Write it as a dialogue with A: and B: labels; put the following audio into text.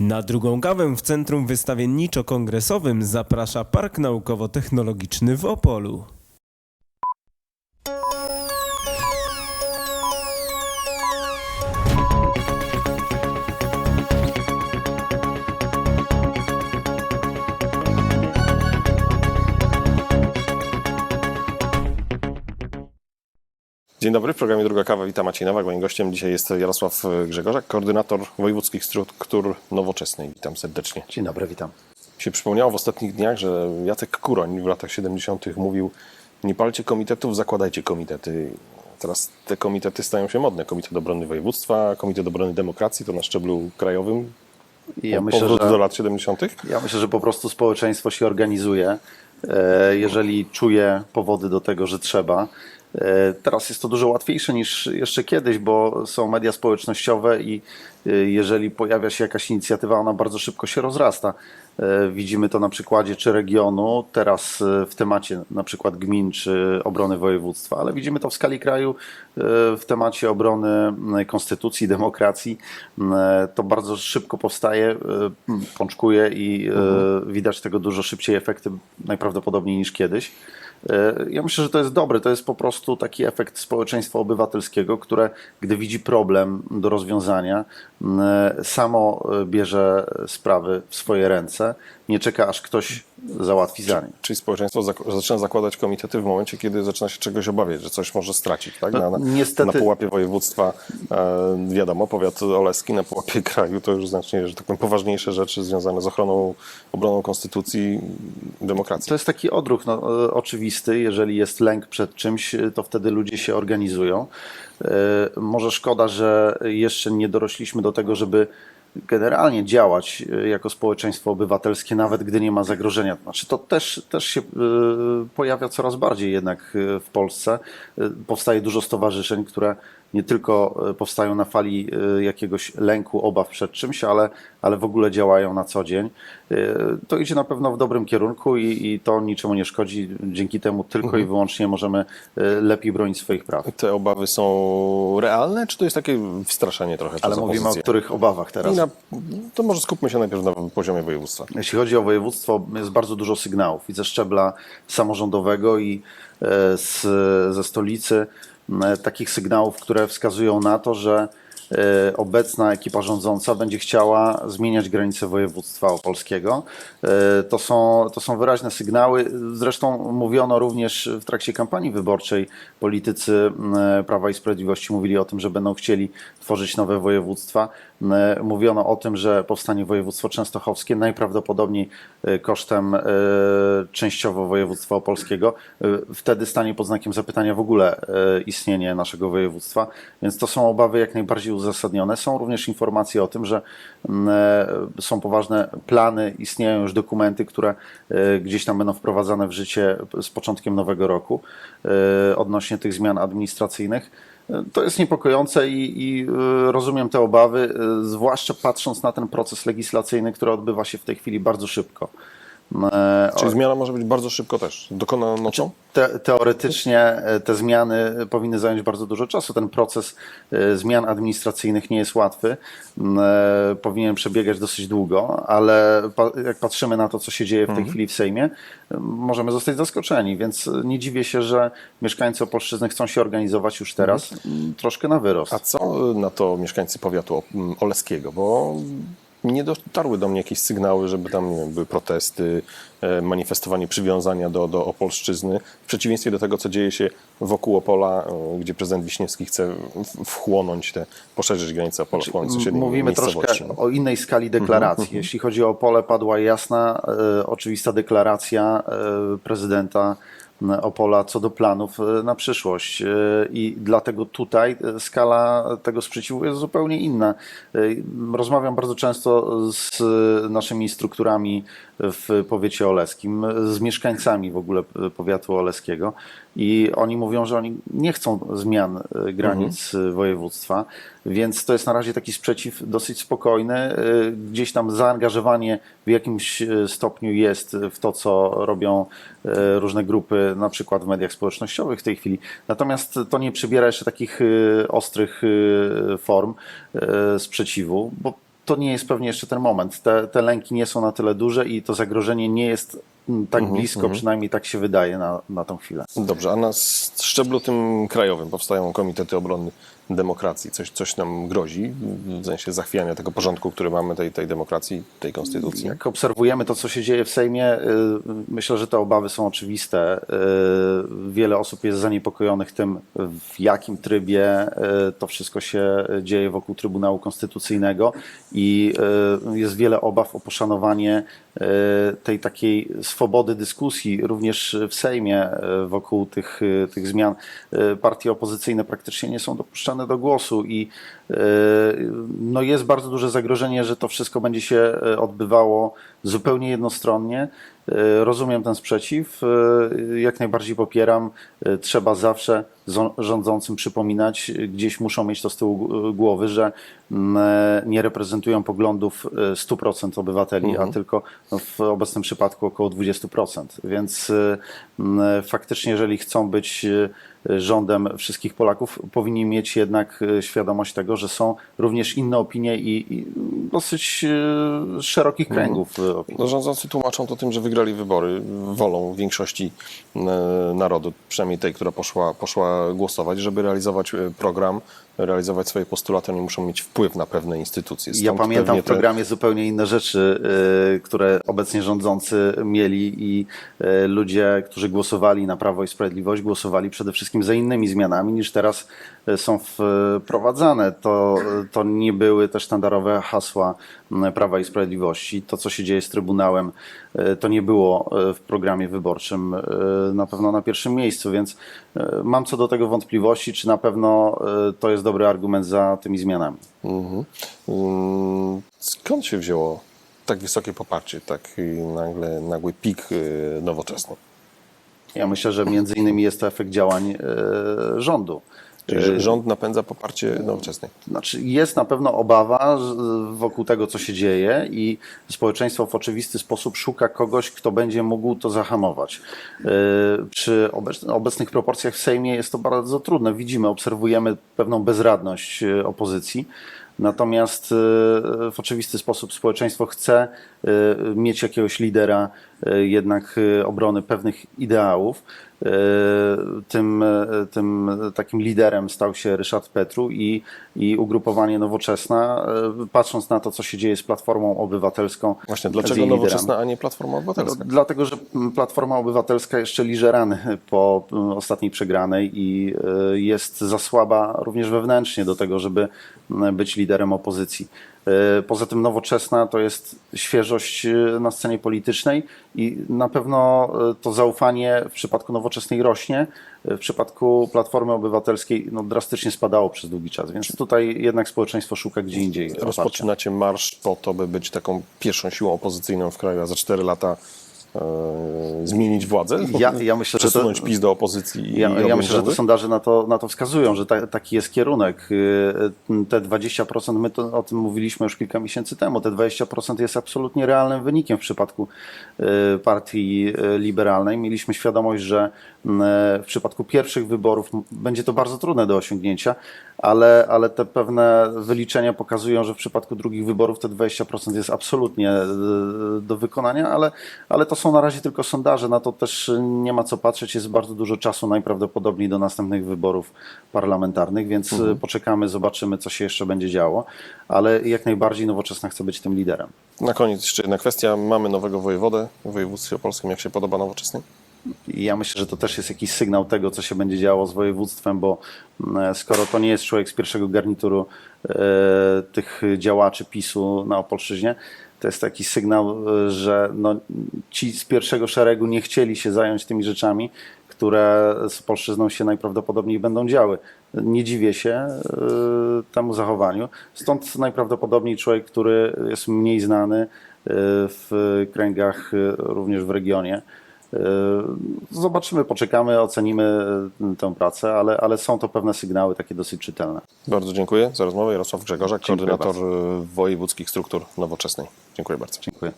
A: Na drugą kawę w Centrum Wystawienniczo-Kongresowym zaprasza Park Naukowo-Technologiczny w Opolu.
B: Dzień dobry, w programie Druga Kawa witam Maciej Nowak. Moim gościem dzisiaj jest Jarosław Grzegorzak, koordynator wojewódzkich struktur nowoczesnej. Witam serdecznie.
C: Dzień dobry, witam.
B: Się przypomniało w ostatnich dniach, że Jacek Kuroń w latach 70. mówił nie palcie komitetów, zakładajcie komitety. Teraz te komitety stają się modne. Komitet Obrony Województwa, Komitet Obrony Demokracji to na szczeblu krajowym.
C: I ja myślę,
B: do
C: że,
B: lat 70.
C: ja myślę, że po prostu społeczeństwo się organizuje, e, jeżeli czuje powody do tego, że trzeba. E, Teraz jest to dużo łatwiejsze niż jeszcze kiedyś, bo są media społecznościowe i e, jeżeli pojawia się jakaś inicjatywa, ona bardzo szybko się rozrasta. E, Widzimy to na przykładzie czy regionu, teraz w temacie na przykład gmin czy obrony województwa, ale widzimy to w skali kraju w temacie obrony konstytucji, demokracji. To bardzo szybko powstaje, pączkuje i e, widać tego dużo szybciej efekty najprawdopodobniej niż kiedyś. Ja myślę, że to jest dobre. To jest po prostu taki efekt społeczeństwa obywatelskiego, które gdy widzi problem do rozwiązania, samo e, bierze sprawy w swoje ręce, nie czeka aż ktoś załatwi za nie.
B: Czyli społeczeństwo zaczyna zakładać komitety w momencie, kiedy zaczyna się czegoś obawiać, że coś może stracić. Tak? Na, na,
C: No, niestety-
B: na pułapie województwa, e, wiadomo, powiat oleski, na pułapie kraju to już znacznie, że tak powiem, poważniejsze rzeczy związane z ochroną, obroną konstytucji, demokracji.
C: To jest taki odruch no, e, Jeżeli jest lęk przed czymś, to wtedy ludzie się organizują. E, Może szkoda, że jeszcze nie dorośliśmy do tego, żeby generalnie działać e, jako społeczeństwo obywatelskie, nawet gdy nie ma zagrożenia. Znaczy, to też, też się e, pojawia coraz bardziej jednak e, w Polsce. Powstaje dużo stowarzyszeń, które nie tylko powstają na fali jakiegoś lęku, obaw przed czymś, ale, ale w ogóle działają na co dzień. To idzie na pewno w dobrym kierunku i, i to niczemu nie szkodzi. Dzięki temu tylko i wyłącznie możemy lepiej bronić swoich praw.
B: Te obawy są realne, czy to jest takie wstraszenie trochę
C: Ale
B: przez
C: mówimy o
B: opozycję?
C: których obawach teraz.
B: Na, to może skupmy się najpierw na poziomie województwa.
C: Jeśli chodzi o województwo, jest bardzo dużo sygnałów i ze szczebla samorządowego i e, z, ze stolicy e, takich sygnałów, które wskazują na to, że obecna ekipa rządząca będzie chciała zmieniać granice województwa opolskiego. E, To są, to są wyraźne sygnały. Zresztą mówiono również w trakcie kampanii wyborczej, politycy e, Prawa i Sprawiedliwości mówili o tym, że będą chcieli tworzyć nowe województwa. E, Mówiono o tym, że powstanie województwo częstochowskie najprawdopodobniej e, kosztem e, częściowo województwa opolskiego. E, Wtedy stanie pod znakiem zapytania w ogóle e, istnienie naszego województwa, więc to są obawy jak najbardziej uzasadnione. Są również informacje o tym, że m, e, są poważne plany, istnieją już dokumenty, które e, gdzieś tam będą wprowadzane w życie z początkiem nowego roku e, odnośnie tych zmian administracyjnych. To jest niepokojące i, i rozumiem te obawy, zwłaszcza patrząc na ten proces legislacyjny, który odbywa się w tej chwili bardzo szybko. E,
B: Czyli zmiana może być bardzo szybko też. Dokona nocą?
C: Te, teoretycznie e, te zmiany powinny zająć bardzo dużo czasu. Ten proces e, zmian administracyjnych nie jest łatwy. M, e, Powinien przebiegać dosyć długo, ale jak patrzymy na to, co się dzieje w tej chwili w Sejmie, możemy zostać zaskoczeni, więc nie dziwię się, że mieszkańcy Opolszczyzny chcą się organizować już teraz m, troszkę na wyrost.
B: A co na to mieszkańcy powiatu mm, oleskiego? Bo nie dotarły do mnie jakieś sygnały, żeby tam nie wiem, były protesty, e, manifestowanie przywiązania do, do Opolszczyzny. W przeciwieństwie do tego, co dzieje się wokół Opola, e, gdzie prezydent Wiśniewski chce w- wchłonąć te, poszerzyć granice Opola, wchłonąć sąsiednie
C: Mówimy
B: miejscowości.
C: troszkę o innej skali deklaracji. Jeśli chodzi o Opole, padła jasna, e, oczywista deklaracja e, prezydenta Opola co do planów e, na przyszłość. E, I dlatego tutaj e, skala tego sprzeciwu jest zupełnie inna. Rozmawiam bardzo często z naszymi strukturami w powiecie oleskim, z mieszkańcami w ogóle powiatu oleskiego i oni mówią, że oni nie chcą zmian e, granic e, województwa, więc to jest na razie taki sprzeciw dosyć spokojny. E, Gdzieś tam zaangażowanie w jakimś stopniu jest w to, co robią różne grupy, na przykład w mediach społecznościowych w tej chwili. Natomiast to nie przybiera jeszcze takich ostrych form sprzeciwu, bo to nie jest pewnie jeszcze ten moment. Te, te lęki nie są na tyle duże i to zagrożenie nie jest tak blisko, przynajmniej tak się wydaje na, na tą chwilę.
B: Dobrze, a na szczeblu tym krajowym powstają komitety obrony demokracji. Coś, coś nam grozi w sensie zachwiania tego porządku, który mamy, tej, tej demokracji, tej konstytucji.
C: Jak obserwujemy to, co się dzieje w Sejmie, y, myślę, że te obawy są oczywiste. Y, Wiele osób jest zaniepokojonych tym, w jakim trybie y, to wszystko się dzieje wokół Trybunału Konstytucyjnego i jest wiele obaw o poszanowanie tej takiej swobody dyskusji również w Sejmie y, wokół tych, y, tych zmian. Partie opozycyjne praktycznie nie są dopuszczane do głosu i no jest bardzo duże zagrożenie, że to wszystko będzie się y, odbywało zupełnie jednostronnie. Y, Rozumiem ten sprzeciw, y, jak najbardziej popieram. Y, Trzeba zawsze rządzącym przypominać, gdzieś muszą mieć to z tyłu głowy, że mm, e, nie reprezentują poglądów y, 100% obywateli, a tylko w obecnym przypadku około 20%. Więc faktycznie, jeżeli chcą być rządem wszystkich Polaków, powinni mieć jednak y, świadomość tego, że są również inne opinie i, i dosyć y, szerokich kręgów y, opinii.
B: No, rządzący tłumaczą to tym, że wygrali wybory wolą większości e, narodu, przynajmniej tej, która poszła, poszła głosować, żeby realizować e, program, realizować swoje postulaty, oni muszą mieć wpływ na pewne instytucje.
C: Ja
B: Stąd
C: pamiętam
B: pewnie
C: w
B: te-
C: programie zupełnie inne rzeczy, y, które obecnie rządzący mieli i y, ludzie, którzy głosowali na Prawo i Sprawiedliwość, głosowali przede wszystkim za innymi zmianami niż teraz y, są wprowadzane. To, to nie były te sztandarowe hasła y, Prawa i Sprawiedliwości. To, co się dzieje z Trybunałem, to nie było w programie wyborczym na pewno na pierwszym miejscu, więc mam co do tego wątpliwości, czy na pewno to jest dobry argument za tymi zmianami.
B: Mhm. Mm, Skąd się wzięło tak wysokie poparcie, taki nagle, nagły pik e, nowoczesny?
C: Ja myślę, że między innymi jest to efekt działań e, rządu.
B: Czyli rząd napędza poparcie nowoczesnej.
C: Znaczy jest na pewno obawa z- wokół tego, co się dzieje i społeczeństwo w oczywisty sposób szuka kogoś, kto będzie mógł to zahamować. E, Przy obec- obecnych proporcjach w Sejmie jest to bardzo trudne. Widzimy, obserwujemy pewną bezradność e, opozycji. Natomiast e, w oczywisty sposób społeczeństwo chce e, mieć jakiegoś lidera e, jednak e, obrony pewnych ideałów. E, Tym, e, tym takim liderem stał się Ryszard Petru i, i ugrupowanie Nowoczesna, e, patrząc na to, co się dzieje z Platformą Obywatelską.
B: Właśnie, dlaczego nowoczesna, a nie Platforma Obywatelska?
C: dlatego, że Platforma Obywatelska jeszcze liże rany po ostatniej przegranej i jest za słaba również wewnętrznie do tego, żeby być liderem opozycji. Y, Poza tym nowoczesna to jest świeżość y, na scenie politycznej i na pewno y, to zaufanie w przypadku nowoczesnej rośnie. W przypadku Platformy Obywatelskiej no, drastycznie spadało przez długi czas, więc tutaj jednak społeczeństwo szuka gdzie indziej.
B: Rozpoczynacie marsz po to, by być taką pierwszą siłą opozycyjną w kraju, a za 4 lata e, zmienić władzę?
C: Ja- ja myślę, że to-
B: Przesunąć PiS do opozycji
C: Ja, ja myślę, że te sondaże na to, na to wskazują, że ta, taki jest kierunek. Y, Te 20%, my to, o tym mówiliśmy już kilka miesięcy temu, te 20% jest absolutnie realnym wynikiem w przypadku y, partii y, liberalnej. Mieliśmy świadomość, że mm, w przypadku pierwszych wyborów będzie to bardzo trudne do osiągnięcia, ale, ale te pewne wyliczenia pokazują, że w przypadku drugich wyborów te 20% jest absolutnie y, do wykonania, ale, ale to są na razie tylko sondaże, na to też nie ma co patrzeć, jest bardzo dużo czasu najprawdopodobniej do następnych wyborów parlamentarnych, więc y, poczekamy, zobaczymy, co się jeszcze będzie działo, ale jak najbardziej Nowoczesna chce być tym liderem.
B: Na koniec jeszcze jedna kwestia. Mamy nowego wojewodę w województwie opolskim. Jak się podoba nowoczesnej?
C: I ja myślę, że to też jest jakiś sygnał tego, co się będzie działo z województwem, bo mm, skoro to nie jest człowiek z pierwszego garnituru e, tych działaczy PiSu na Opolszczyźnie, to jest taki sygnał, e, że no, ci z pierwszego szeregu nie chcieli się zająć tymi rzeczami, które z Polszczyzną się najprawdopodobniej będą działy. Nie dziwię się e, temu zachowaniu. Stąd najprawdopodobniej człowiek, który jest mniej znany e, w kręgach, e, również w regionie. E, Zobaczymy, poczekamy, ocenimy e, tę pracę, ale, ale są to pewne sygnały takie dosyć czytelne.
B: Bardzo dziękuję za rozmowę. Jarosław Grzegorzak, koordynator wojewódzkich struktur nowoczesnej. Dziękuję bardzo.
C: Dziękuję.